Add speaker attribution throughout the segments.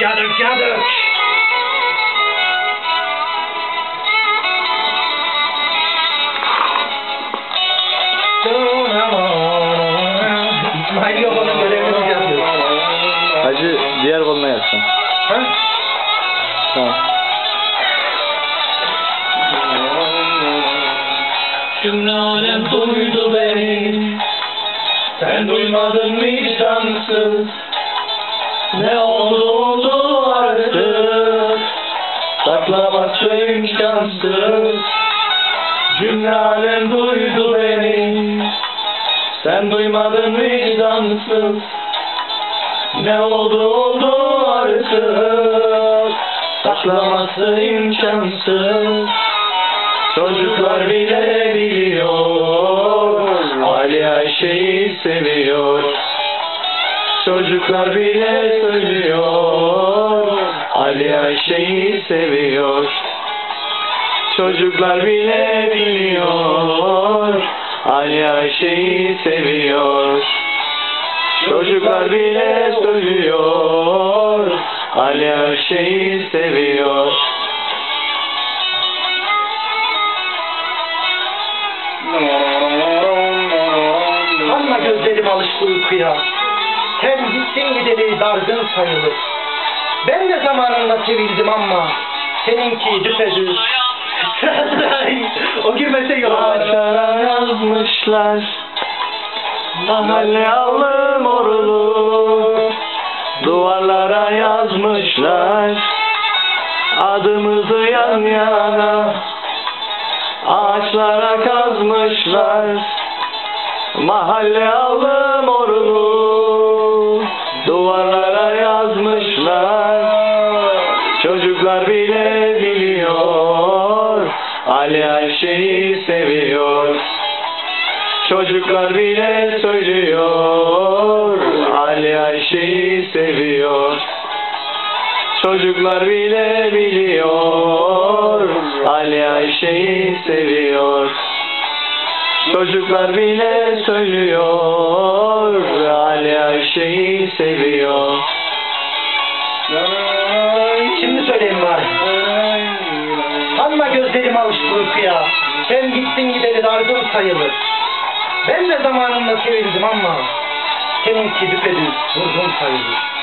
Speaker 1: yaduk yaduk. İsmail yok onun görevini biz yapıyoruz.
Speaker 2: Hacı diğer koluna yatsın.
Speaker 1: Ha?
Speaker 2: Tamam.
Speaker 1: Cümle alem duydu beni Sen duymadın vicdansız Ne oldu oldu imkansız Cümle alem duydu beni. Sen duymadın vicdansız? Ne oldu oldu artık? Saklaması imkansız. Çocuklar bile biliyor. Ali Ayşe'yi seviyor. Çocuklar bile söylüyor. Ali Ayşe'yi seviyor Çocuklar bile biliyor Ali Ayşe'yi seviyor Çocuklar bile söylüyor Ali Ayşe'yi seviyor Sanma gözlerim alıştı uykuya. Sen gittin gideli dargın sayılır. Ben de zamanında sevildim ama seninki düpedüz.
Speaker 2: Yazmışlar Mahalle morulu. Duvarlara yazmışlar Adımızı yan yana. Ağaçlara kazmışlar Mahalle morulu. Duvarlara yazmışlar Çocuklar bile biliyor. Ali Ayşe'yi seviyor Çocuklar bile söylüyor Ali Ayşe'yi seviyor Çocuklar bile biliyor Ali Ayşe'yi seviyor Çocuklar bile söylüyor Ali Ayşe'yi seviyor
Speaker 1: Şimdi söyleyeyim bari. Sanma gözlerim alıştı uykuya. Sen gittin gideli dargın sayılır. Ben de zamanında sevildim ama seninki düpedüz vurgun sayılır.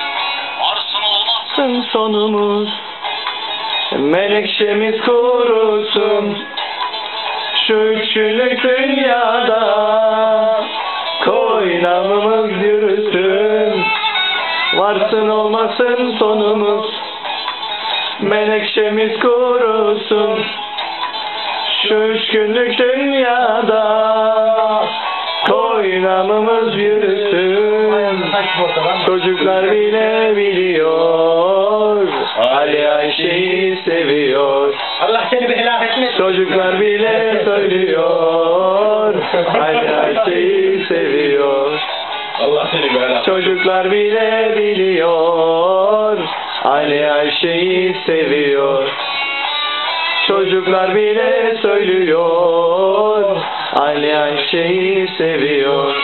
Speaker 2: Olmasın sonumuz. Menekşemiz kurusun Şu üç günlük dünyada Koynamımız yürüsün. Varsın olmasın sonumuz. Menekşemiz kurusun Şu üç günlük dünyada Koynamımız yürüsün. Çocuklar bile biliyor. Ali Ayşe'yi seviyor.
Speaker 1: Allah seni bir helak etmesin.
Speaker 2: Çocuklar bile söylüyor. Ali Ayşe'yi seviyor.
Speaker 3: Allah seni böyle.
Speaker 2: Çocuklar bile biliyor. Ali Ayşe'yi seviyor. Çocuklar bile söylüyor Ali Ayşe'yi seviyor